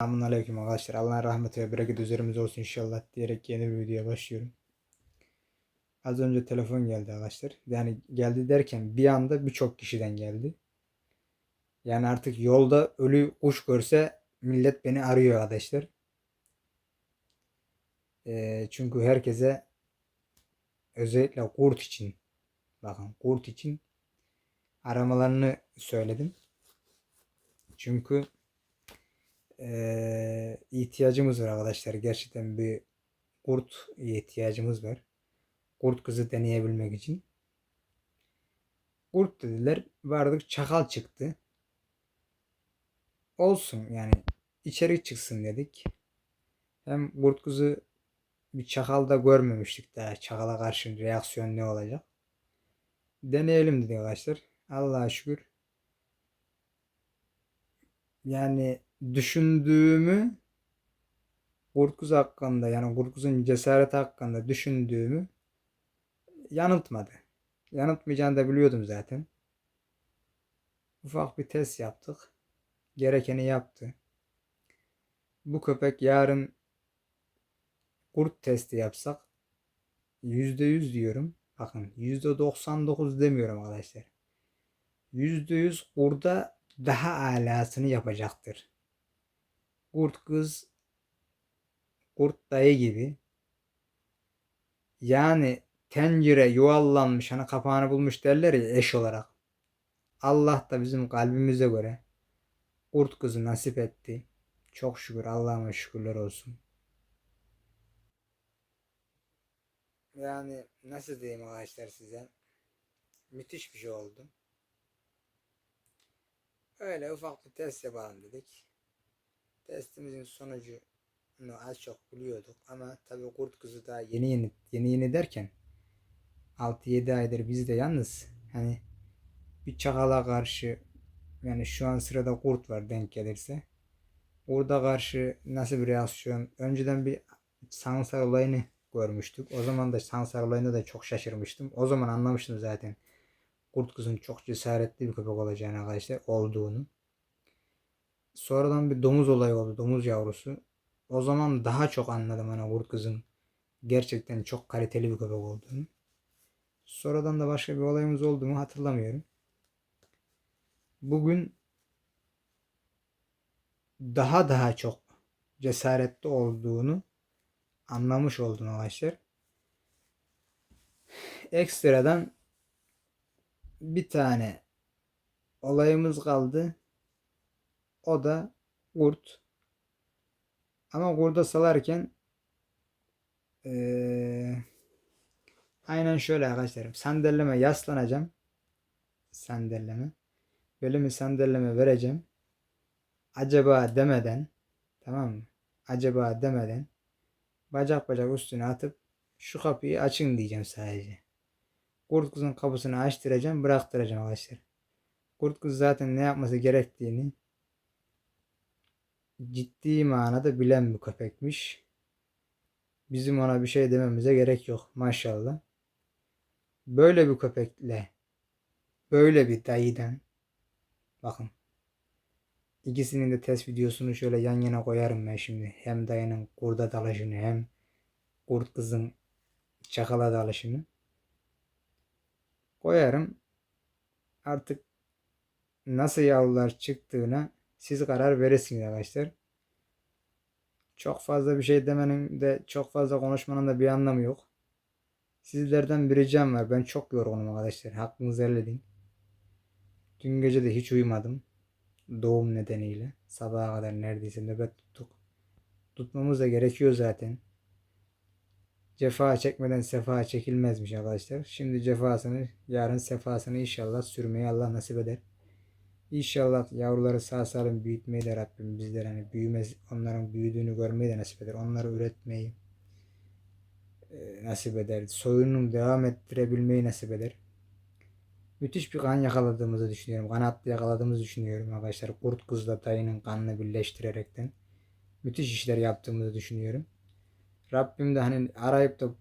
Selamun Aleyküm arkadaşlar. Allah'ın rahmeti ve bereketi üzerimize olsun inşallah diyerek yeni bir videoya başlıyorum. Az önce telefon geldi arkadaşlar. Yani geldi derken bir anda birçok kişiden geldi. Yani artık yolda ölü kuş görse millet beni arıyor arkadaşlar. Ee, çünkü herkese özellikle kurt için bakın kurt için aramalarını söyledim. Çünkü eee, ihtiyacımız var arkadaşlar. Gerçekten bir kurt ihtiyacımız var. Kurt kızı deneyebilmek için. Kurt dediler. Vardık çakal çıktı. Olsun yani içerik çıksın dedik. Hem kurt kızı bir çakal da görmemiştik daha. Çakala karşı reaksiyon ne olacak? Deneyelim dedik arkadaşlar. Allah'a şükür. Yani düşündüğümü Kurtkuz hakkında yani Kurtkuz'un cesareti hakkında düşündüğümü yanıltmadı. Yanıltmayacağını da biliyordum zaten. Ufak bir test yaptık. Gerekeni yaptı. Bu köpek yarın kurt testi yapsak %100 diyorum. Bakın %99 demiyorum arkadaşlar. %100 kurda daha alasını yapacaktır. Kurt kız, kurt dayı gibi. Yani tencere yuvarlanmış hani kapağını bulmuş derler ya eş olarak. Allah da bizim kalbimize göre kurt kızı nasip etti. Çok şükür Allah'ıma şükürler olsun. Yani nasıl diyeyim arkadaşlar size? Müthiş bir şey oldu. Öyle ufak bir test yapalım dedik. Testimizin sonucunu az çok biliyorduk ama tabii kurt kızı daha yeni yeni yeni yeni derken 6-7 aydır biz de yalnız hani bir çakala karşı yani şu an sırada kurt var denk gelirse Kurda karşı nasıl bir reaksiyon önceden bir Sansar olayını görmüştük. O zaman da Sansar olayında da çok şaşırmıştım. O zaman anlamıştım zaten kurt kızın çok cesaretli bir köpek olacağını arkadaşlar olduğunu. Sonradan bir domuz olayı oldu. Domuz yavrusu. O zaman daha çok anladım hani kurt kızın gerçekten çok kaliteli bir köpek olduğunu. Sonradan da başka bir olayımız oldu mu hatırlamıyorum. Bugün daha daha çok cesaretli olduğunu anlamış oldum arkadaşlar. Ekstradan bir tane olayımız kaldı. O da kurt. Ama kurda salarken eee, aynen şöyle arkadaşlarım. Sandalleme yaslanacağım. Sandalleme. Belimi sandalleme vereceğim. Acaba demeden tamam mı? Acaba demeden bacak bacak üstüne atıp şu kapıyı açın diyeceğim sadece. Kurt kızın kapısını açtıracağım, bıraktıracağım arkadaşlar. Kurt kız zaten ne yapması gerektiğini ciddi manada bilen bir köpekmiş. Bizim ona bir şey dememize gerek yok maşallah. Böyle bir köpekle böyle bir dayıdan bakın ikisinin de test videosunu şöyle yan yana koyarım ben şimdi. Hem dayının kurda dalışını hem kurt kızın çakala dalışını koyarım. Artık nasıl yavrular çıktığına siz karar verirsiniz arkadaşlar. Çok fazla bir şey demenin de çok fazla konuşmanın da bir anlamı yok. Sizlerden bir ricam var. Ben çok yorgunum arkadaşlar. Hakkınızı helal edin. Dün gece de hiç uyumadım. Doğum nedeniyle. Sabaha kadar neredeyse nöbet tuttuk. Tutmamız da gerekiyor zaten. Cefa çekmeden sefa çekilmezmiş arkadaşlar. Şimdi cefasını yarın sefasını inşallah sürmeyi Allah nasip eder. İnşallah yavruları sağ salim büyütmeyi de Rabbim bizlere hani büyümez onların büyüdüğünü görmeyi de nasip eder. Onları üretmeyi e, nasip eder. Soyunun devam ettirebilmeyi nasip eder. Müthiş bir kan yakaladığımızı düşünüyorum. Kanatlı yakaladığımızı düşünüyorum arkadaşlar. Kurt kızla dayının kanını birleştirerekten. Müthiş işler yaptığımızı düşünüyorum. Rabbim de hani arayıp da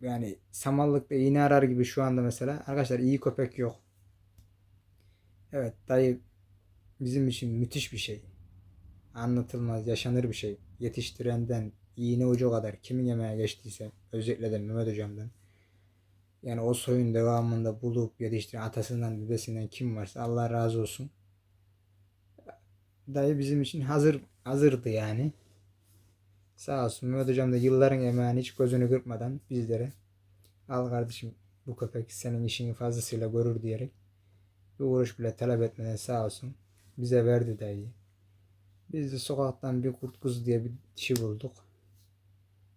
yani samallıkta iğne arar gibi şu anda mesela. Arkadaşlar iyi köpek yok. Evet dayı bizim için müthiş bir şey. Anlatılmaz, yaşanır bir şey. Yetiştirenden iğne ucu kadar kimin yemeğe geçtiyse özellikle de Mehmet hocamdan yani o soyun devamında bulup yetiştiren atasından dedesinden kim varsa Allah razı olsun. Dayı bizim için hazır hazırdı yani. Sağ olsun Mehmet hocam da yılların emeğini hiç gözünü kırpmadan bizlere al kardeşim bu köpek senin işini fazlasıyla görür diyerek bir uğraş bile talep etmeden sağ olsun bize verdi dayıyı. Biz de sokaktan bir kurt kuzu diye bir dişi bulduk.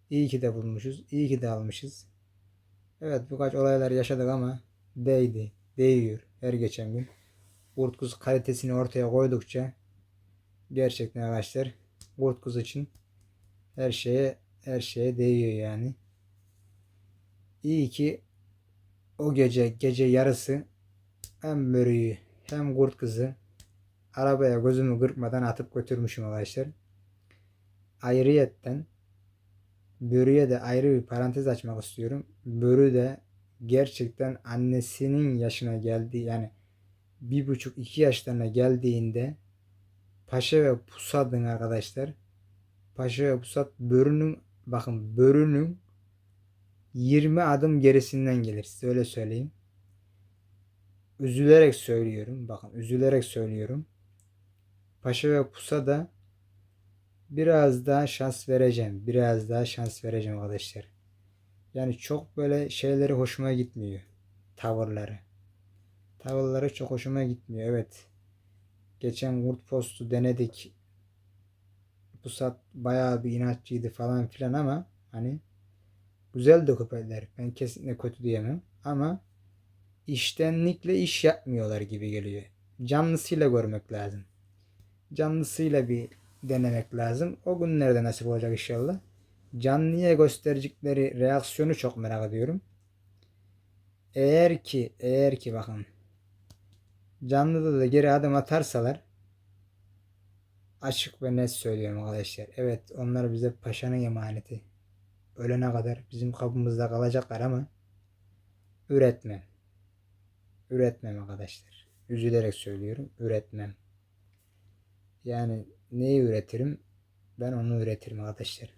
İyi ki de bulmuşuz. iyi ki de almışız. Evet birkaç olaylar yaşadık ama değdi. Değiyor her geçen gün. Kurt kuzu kalitesini ortaya koydukça gerçekten arkadaşlar kurt kuzu için her şeye her şeye değiyor yani. İyi ki o gece gece yarısı hem börüyü hem kurt kızı arabaya gözümü kırpmadan atıp götürmüşüm arkadaşlar. Ayrıyetten Börü'ye de ayrı bir parantez açmak istiyorum. Börü de gerçekten annesinin yaşına geldiği yani bir buçuk iki yaşlarına geldiğinde Paşa ve Pusat'ın arkadaşlar Paşa ve Pusat Börü'nün bakın Börü'nün 20 adım gerisinden gelir. Size öyle söyleyeyim. Üzülerek söylüyorum. Bakın üzülerek söylüyorum. Paşa ve Pusa da biraz daha şans vereceğim. Biraz daha şans vereceğim arkadaşlar. Yani çok böyle şeyleri hoşuma gitmiyor. Tavırları. Tavırları çok hoşuma gitmiyor. Evet. Geçen Word Post'u denedik. Pusat bayağı bir inatçıydı falan filan ama hani güzel de köpekler. Ben kesinlikle kötü diyemem. Ama iştenlikle iş yapmıyorlar gibi geliyor. Canlısıyla görmek lazım. Canlısıyla bir denemek lazım. O günlerde nasip olacak inşallah. Canlıya gösterecekleri reaksiyonu çok merak ediyorum. Eğer ki eğer ki bakın canlıda da geri adım atarsalar açık ve net söylüyorum arkadaşlar. Evet onlar bize paşanın emaneti. Ölene kadar bizim kapımızda kalacaklar ama üretmem. Üretmem arkadaşlar. Üzülerek söylüyorum. Üretmem. Yani neyi üretirim? Ben onu üretirim arkadaşlar.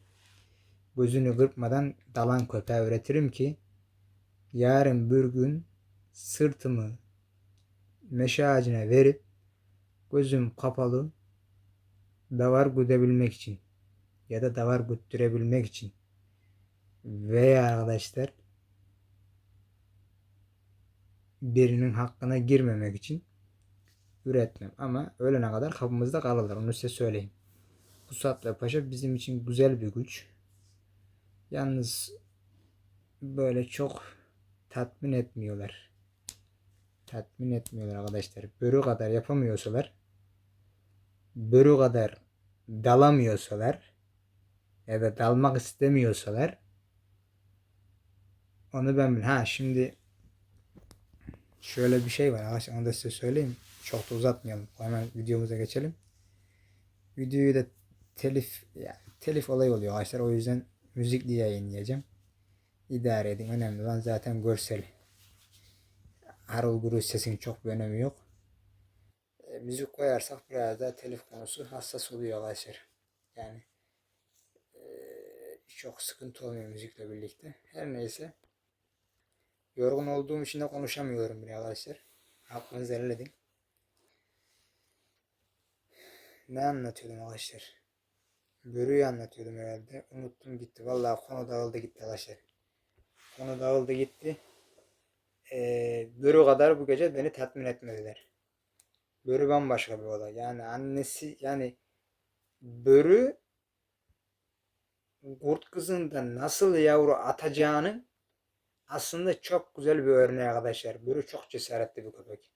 Gözünü kırpmadan dalan köpeği üretirim ki yarın bir gün sırtımı meşe ağacına verip gözüm kapalı davar güdebilmek için ya da davar güttürebilmek için veya arkadaşlar birinin hakkına girmemek için üretmem. Ama öğlene kadar kapımızda kalırlar. Onu size söyleyeyim. Pusat ve Paşa bizim için güzel bir güç. Yalnız böyle çok tatmin etmiyorlar. Tatmin etmiyorlar arkadaşlar. Börü kadar yapamıyorsalar börü kadar dalamıyorsalar ya da dalmak istemiyorsalar onu ben bil. Ha şimdi şöyle bir şey var arkadaşlar onu da size söyleyeyim. Çok da uzatmayalım. Hemen videomuza geçelim. Videoyu da telif yani telif olayı oluyor arkadaşlar. O yüzden müzikli yayınlayacağım. İdare edin. Önemli olan zaten görsel. Harıl guru sesin çok bir önemi yok. E, müzik koyarsak biraz daha telif konusu hassas oluyor arkadaşlar. Yani e, çok sıkıntı olmuyor müzikle birlikte. Her neyse. Yorgun olduğum için de konuşamıyorum bile arkadaşlar. Aklınızı elledin. Ne anlatıyordum arkadaşlar? Börü'yü anlatıyordum herhalde. Unuttum gitti. Vallahi konu dağıldı gitti arkadaşlar. Konu dağıldı gitti. Ee, Börü kadar bu gece beni tatmin etmediler. Börü bambaşka bir olay. Yani annesi yani Börü kurt kızından nasıl yavru atacağını aslında çok güzel bir örneği arkadaşlar. Börü çok cesaretli bir köpek.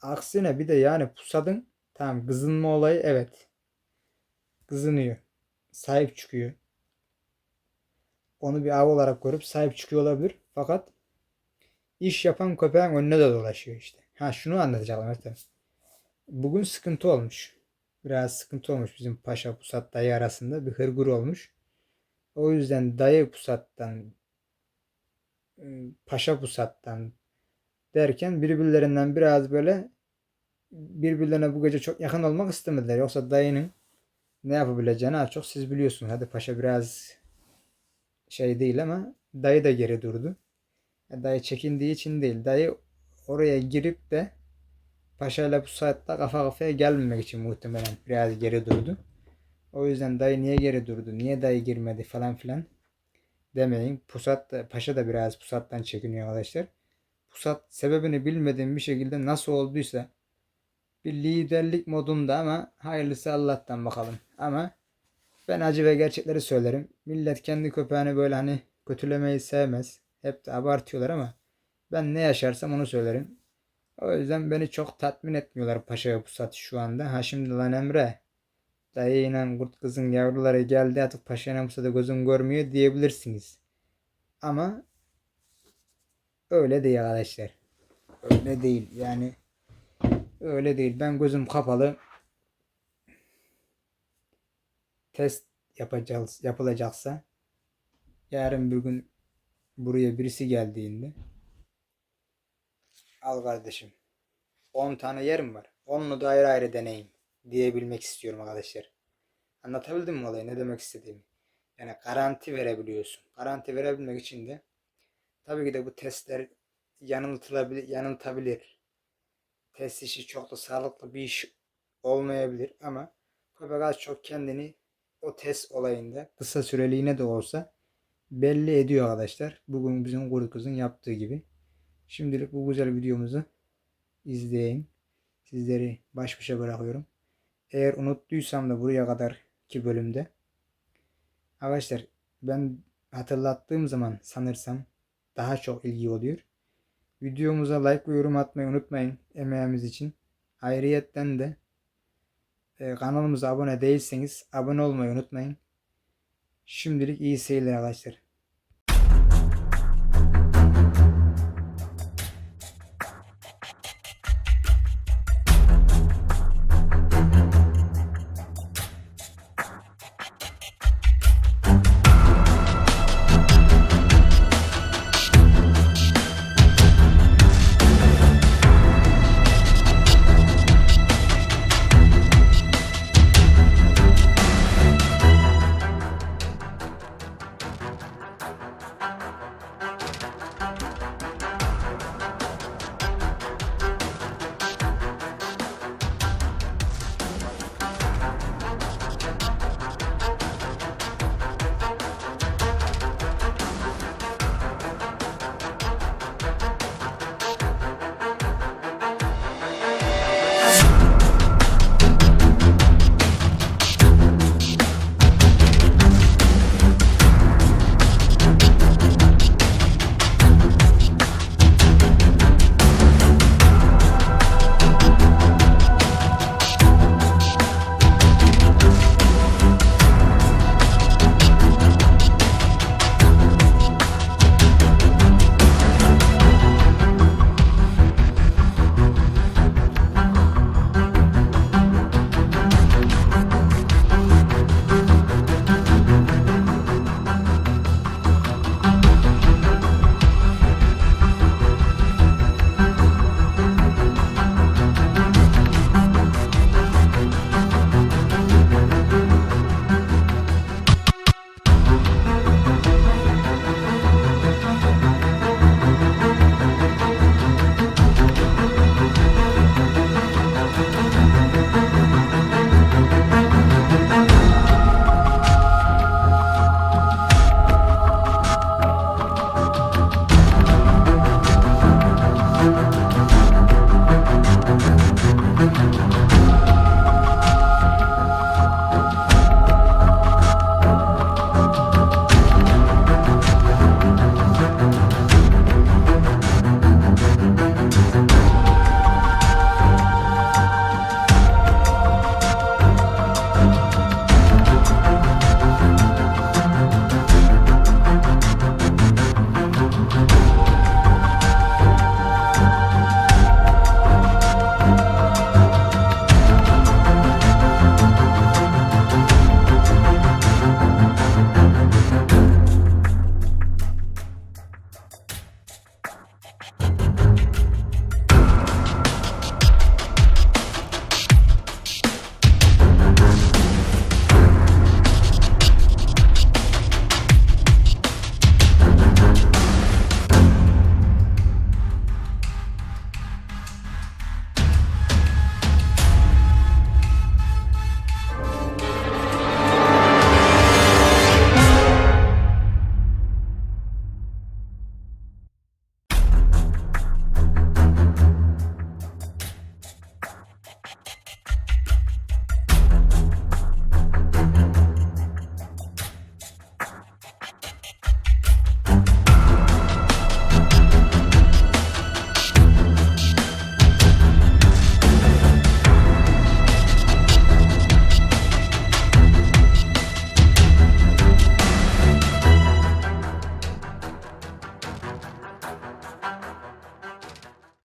Aksine bir de yani pusadın tamam kızınma olayı evet. Kızınıyor. Sahip çıkıyor. Onu bir av olarak görüp sahip çıkıyor olabilir. Fakat iş yapan köpeğin önüne de dolaşıyor işte. Ha şunu anlatacaktım mesela. Bugün sıkıntı olmuş. Biraz sıkıntı olmuş bizim Paşa Pusat dayı arasında bir hırgür olmuş. O yüzden dayı Pusat'tan Paşa Pusat'tan derken birbirlerinden biraz böyle birbirlerine bu gece çok yakın olmak istemediler. Yoksa dayının ne yapabileceğini az çok siz biliyorsunuz. Hadi paşa biraz şey değil ama dayı da geri durdu. E, Dayı çekindiği için değil. Dayı oraya girip de paşayla bu saatte kafa kafaya gelmemek için muhtemelen biraz geri durdu. O yüzden dayı niye geri durdu? Niye dayı girmedi falan filan demeyin. Pusat da, paşa da biraz pusattan çekiniyor arkadaşlar. Pusat sebebini bilmediğim bir şekilde nasıl olduysa bir liderlik modunda ama hayırlısı Allah'tan bakalım. Ama ben acı ve gerçekleri söylerim. Millet kendi köpeğini böyle hani kötülemeyi sevmez. Hep de abartıyorlar ama ben ne yaşarsam onu söylerim. O yüzden beni çok tatmin etmiyorlar Paşa ve Pusat şu anda. Ha şimdi lan Emre dayıyla kurt kızın yavruları geldi artık Paşa ile Pusat'ı gözün görmüyor diyebilirsiniz. Ama öyle değil arkadaşlar. Öyle değil yani. Öyle değil. Ben gözüm kapalı test yapacağız, yapılacaksa yarın bir gün buraya birisi geldiğinde al kardeşim 10 tane yerim var. 10'unu da ayrı ayrı deneyin diyebilmek istiyorum arkadaşlar. Anlatabildim mi olayı? Ne demek istediğimi? Yani garanti verebiliyorsun. Garanti verebilmek için de tabii ki de bu testler yanıltılabilir, yanıltabilir. Test işi çok da sağlıklı bir iş olmayabilir ama köpek az çok kendini o test olayında kısa süreliğine de olsa belli ediyor arkadaşlar. Bugün bizim kuru kızın yaptığı gibi. Şimdilik bu güzel videomuzu izleyin. Sizleri baş başa bırakıyorum. Eğer unuttuysam da buraya kadar ki bölümde arkadaşlar ben hatırlattığım zaman sanırsam daha çok ilgi oluyor. Videomuza like ve yorum atmayı unutmayın emeğimiz için. Ayrıyetten de e, kanalımıza abone değilseniz abone olmayı unutmayın. Şimdilik iyi seyirler arkadaşlar.